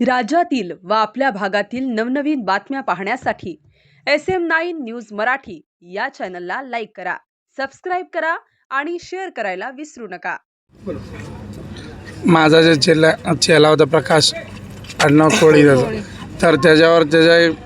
राज्यातील व आपल्या भागातील नवनवीन बातम्या पाहण्यासाठी S M nine news Marathi या चॅनलला लाईक करा सबस्क्राईब करा आणि शेअर करायला विसरू नका. माझा जे चेला चेला होता प्रकाश आडनाव कोळी तर त्याच्यावर त्याच्या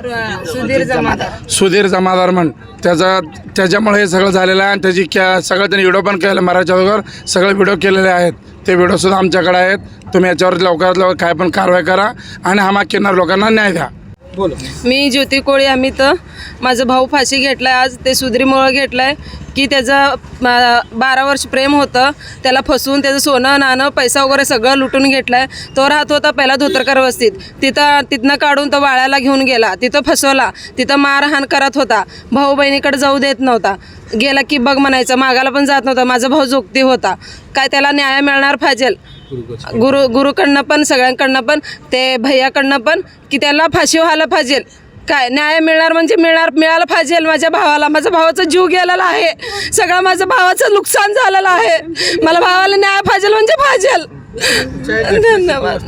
सुधीर जमादार. सुधीर जमादार म्हण. त्याचा त्याच्यामुळे हे सगळं झालेलं आहे आणि त्याची क्या सगळं त्यांनी व्हिडिओ पण केलं मराठीच्या अगोदर सगळे व्हिडिओ केलेले आहेत. ते व्हिडिओसुद्धा आमच्याकडे आहेत. तुम्ही याच्यावर लवकरात लवकर काय पण कारवाई करा आणि हा मागणार लोकांना न्याय द्या. मी ज्योती कोळी अमित माझा भाऊ फाशी घेतलाय आज. ते सुधरीमुळं घेतलाय. की त्याचं बारा वर्ष प्रेम होतं त्याला फसवून त्याचं सोनं नाणं पैसा वगैरे सगळं लुटून घेतलं आहे तो राहत होता पहिला धोतरकर वस्तीत. तिथं तिथनं काढून तो वाळ्याला घेऊन गेला. तिथं फसवला. तिथं मारहाण करत होता. भाऊ बहिणीकडे जाऊ देत नव्हता. गेला की बघ म्हणायचं मागाला पण जात नव्हता. माझा भाऊ जोगती होता. काय त्याला न्याय मिळणार पाहिजेल गुरु गुरुकडनं पण सगळ्यांकडनं पण ते भैयाकडनं पण की त्याला फाशी व्हायला फाजेल? काय? न्याय मिळणार म्हणजे मिळणार मिळालं पाहिजे माझ्या भावाला. माझ्या भावाचा जीव गेलेला आहे. सगळं माझ्या भावाचं नुकसान झालेलं आहे. मला भावाला न्याय पाहिजे म्हणजे पाहिजे. धन्यवाद.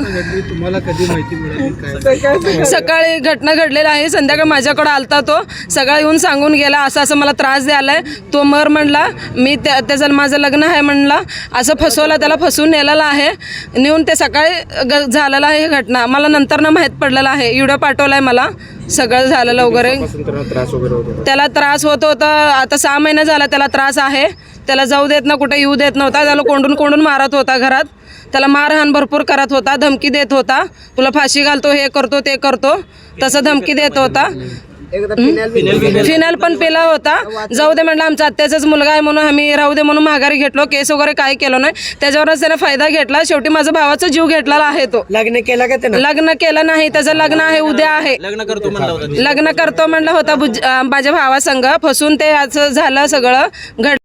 सकाळी घटना घडलेला आहे. संध्याकाळी माझ्याकडे आलता तो. सगळा येऊन सांगून गेला. असं असं मला त्रास द्यायलाय. तो मर म्हणला मी त्या त्याचं माझं लग्न आहे म्हणला. असं फसवलं त्याला फसवून नेलेला आहे. नेऊन ते सकाळी ग झालेलं आहे घटना. मला नंतर ना माहीत पडलेलं आहे. व्हिडिओ पाठवला आहे मला. सगळं झालेलं वगैरे. त्रास वगैरे होतो. त्याला त्रास होत होता. आता सहा महिने झाला त्याला त्रास आहे. त्याला जाऊ देत ना कुठे येऊ देत नव्हता. त्याला कोंडून कोंडून मारत होता घरात. त्याला मारहाण भरपूर करत होता. धमकी देत होता. तुला फाशी घालतो हे करतो ते करतो. तसं धमकी देत होता. फिनाल पण पेला होता. जाऊ दे म्हटलं आमचा आत्याचाच मुलगा आहे म्हणून आम्ही राहू दे म्हणून माघारी घेतलो केस वगैरे काही केलं नाही. त्याच्यावरच त्याने फायदा घेतला. शेवटी माझा भावाचा जीव घेतलेला आहे तो. लग्न केला का त्यानं? लग्न केलं नाही. त्याचं लग्न आहे उद्या आहे. लग्न करतो म्हणलं लग्न करतो म्हणलं होता माझ्या भावासंग. फसून ते असं झालं सगळं. घड